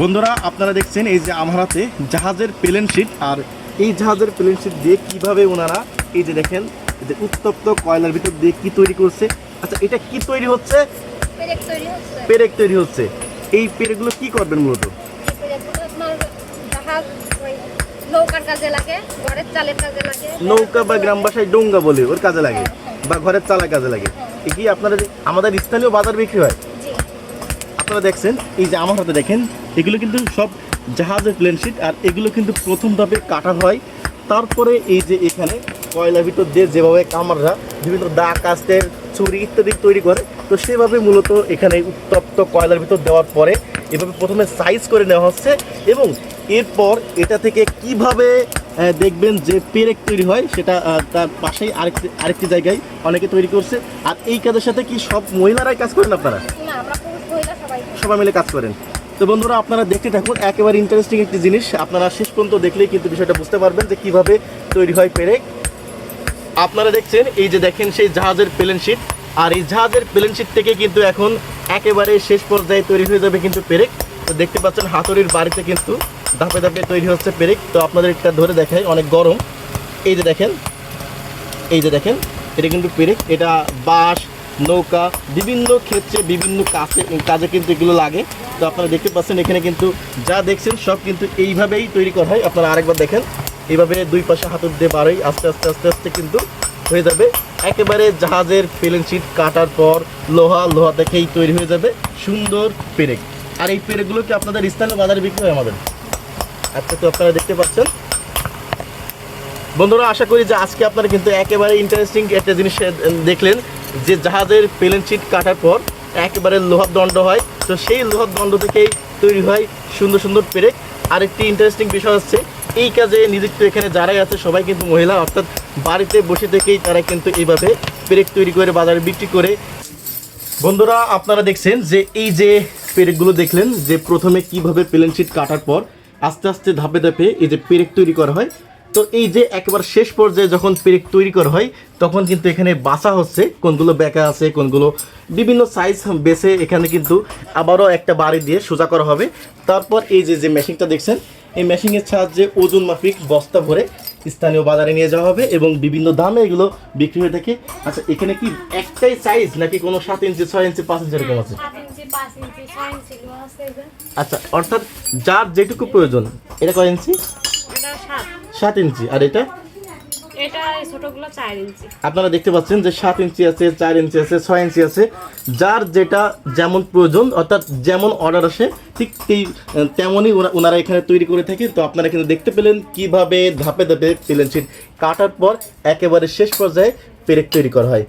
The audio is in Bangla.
বন্ধুরা আপনারা দেখছেন এই যে আমার হাতে জাহাজের প্লেন শিট আর এই জাহাজের প্লেন শিট দিয়ে কীভাবে ওনারা এই যে দেখেন এই যে উত্তপ্ত কয়লার ভিতর দিয়ে কি তৈরি করছে। আচ্ছা এটা কি তৈরি হচ্ছে? পেরেক তৈরি হচ্ছে। এই পেরেকগুলো কি করবেন মূলত? নৌকা বা গ্রাম ভাষায় ডোঙ্গা বলে ওর কাজে লাগে বা ঘরের চালা কাজে লাগে। এ কি আপনারা আমাদের স্থানীয় বাজার বিক্রি হয়? আপনারা দেখছেন, এই যে আমার হাতে দেখেন, এগুলো কিন্তু সব জাহাজের প্লেন শিট আর এগুলো কিন্তু প্রথম ধাপে কাটা হয়। তারপরে এই যে এখানে কয়লা ভিতর দিয়ে যেভাবে কামাররা বিভিন্ন দা কাস্তের ছুরি ইত্যাদি তৈরি করে, তো সেভাবে মূলত এখানে উত্তপ্ত কয়লার ভিতর দেওয়ার পরে এভাবে প্রথমে সাইজ করে নেওয়া হচ্ছে এবং এরপর এটা থেকে কীভাবে দেখবেন যে পেরেক তৈরি হয়, সেটা তার পাশেই আরেকটি আরেকটি জায়গায় অনেকে তৈরি করছে। আর এই কাজের সাথে কি সব মহিলারাই কাজ করেন আপনারা? সবাই মিলে কাজ করেন। তো বন্ধুরা, আপনারা দেখতে থাকুন, একেবারে ইন্টারেস্টিং একটি জিনিস। আপনারা শেষ পর্যন্ত দেখলেই কিন্তু বিষয়টা বুঝতে পারবেন যে কীভাবে তৈরি হয় পেরেক। আপনারা দেখছেন, এই যে দেখেন সেই জাহাজের প্লেন শিট আর এই জাহাজের প্লেন শিট থেকে কিন্তু এখন একেবারে শেষ পর্যায়ে তৈরি হয়ে যাবে কিন্তু পেরেক। তো দেখতে পাচ্ছেন, হাতুড়ির বাড়িতে কিন্তু ধাপে ধাপে তৈরি হচ্ছে পেরেক। তো আপনাদের এটা ধরে দেখাই, অনেক গরম। এই যে দেখেন, এই যে দেখেন, এটা কিন্তু পেরেক। এটা বাঁশ নৌকা, বিভিন্ন ক্ষেত্রে বিভিন্ন কাজে কাজে কিন্তু এগুলো লাগে। তো আপনারা দেখতে পাচ্ছেন, এখানে কিন্তু যা দেখছেন, সব কিন্তু এইভাবেই তৈরি করা হয়। আপনারা আরেকবার দেখেন, এইভাবে দুই পাশে হাতুর দিয়ে বাড়াই আস্তে আস্তে আস্তে আস্তে কিন্তু হয়ে যাবে। একেবারে জাহাজের প্লেন শিট কাটার পর লোহা লোহা থেকেই তৈরি হয়ে যাবে। সুন্দর পেরেক। আর এই পেরেকগুলো কি আপনাদের স্থানীয় বাজারে বিক্রি হয় আমাদের? আচ্ছা তো আপনারা দেখতে পাচ্ছেন। বন্ধুরা, আশা করি যে আজকে আপনারা কিন্তু একেবারে ইন্টারেস্টিং একটা জিনিস দেখলেন। যে জাহাজের প্লেন শিট কাটার পর একেবারে লোহার দণ্ড হয়। তো সেই লোহার দণ্ড থেকেই তৈরি হয় সুন্দর সুন্দর পেরেক। আরেকটি ইন্টারেস্টিং বিষয় হচ্ছে, এই কাজে নিযুক্ত এখানে যারাই আছে, সবাই কিন্তু মহিলা। অর্থাৎ বাড়িতে বসে থেকেই তারা কিন্তু এইভাবে পেরেক তৈরি করে, বাজারে বিক্রি করে। বন্ধুরা, আপনারা দেখছেন যে এই যে পেরেকগুলো দেখলেন, যে প্রথমে কীভাবে প্লেন শিট কাটার পর আস্তে আস্তে ধাপে ধাপে এই যে পেরেক তৈরি করা হয় তো এই যে একেবারে শেষ পর্যায়ে যখন পেরেক তৈরি করা হয় তখন কিন্তু এখানে বাসা হচ্ছে কোনগুলো বেঁকা আছে কোনগুলো বিভিন্ন সাইজ বেছে এখানে কিন্তু আবারও একটা বাড়ি দিয়ে সোজা করা হবে। তারপর এই যে যে মেশিনটা দেখছেন এই মেশিনের সাহায্যে ওজন মাফিক বস্তা ভরে স্থানীয় বাজারে নিয়ে যাওয়া হবে এবং বিভিন্ন দামে এগুলো বিক্রি হয়ে থাকে। আচ্ছা এখানে কি একটাই সাইজ নাকি কোনো সাত ইঞ্চি ছয় ইঞ্চি পাঁচ ইঞ্চি এরকম আছে। আচ্ছা অর্থাৎ যার যেটুকু প্রয়োজন এটা কয় ইঞ্চি? সাত ইঞ্চি। আর এটা? আপনারা দেখতে পাচ্ছেন যে সাত ইঞ্চি আছে চার ইঞ্চি আছে ছয় ইঞ্চি আছে। যার যেটা যেমন প্রয়োজন অর্থাৎ যেমন অর্ডার আসে ঠিক সেই তেমনই ওনারা এখানে তৈরি করে থাকে। তো আপনারা কিন্তু দেখতে পেলেন কীভাবে ধাপে ধাপে পেলেন সেট কাটার পর একেবারে শেষ পর্যায়ে পেরেক তৈরি করা হয়।